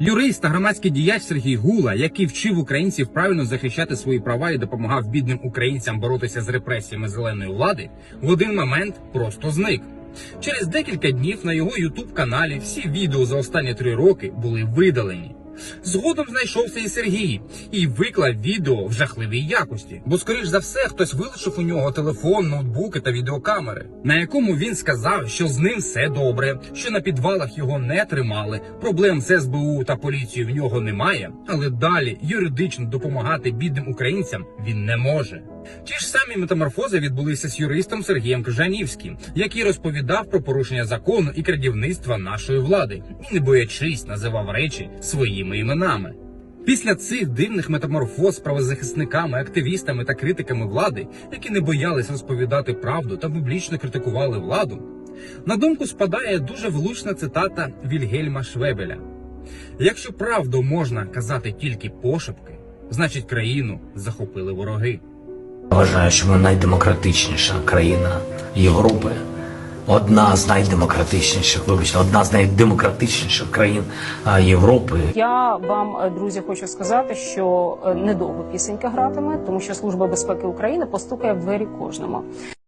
Юрист та громадський діяч Сергій Гула, який вчив українців правильно захищати свої права і допомагав бідним українцям боротися з репресіями зеленої влади, в один момент просто зник. Через декілька днів на його ютуб каналі всі відео за останні три роки були видалені. Згодом знайшовся і Сергій і виклав відео в жахливій якості. Бо, скоріш за все, хтось вилишив у нього телефон, ноутбуки та відеокамери, на якому він сказав, що з ним все добре, що на підвалах його не тримали, проблем з СБУ та поліцією в нього немає. Але далі юридично допомагати бідним українцям він не може. Ті ж самі метаморфози відбулися з юристом Сергієм Крижанівським, який розповідав про порушення закону і крадівництва нашої влади, і не боячись називав речі своїми іменами. Після цих дивних метаморфоз правозахисниками, активістами та критиками влади, які не боялись розповідати правду та публічно критикували владу, на думку спадає дуже влучна цитата Вільгельма Швебеля: якщо правду можна казати тільки пошепки, значить країну захопили вороги. Вважаю, що ми найдемократичніша країна Європи. Одна з найдемократичніших, вибачте, одна з найдемократичніших країн Європи. Я вам, е, друзі, хочу сказати, що е, недовго пісенька гратиме, тому що Служба безпеки України постукає в двері кожному.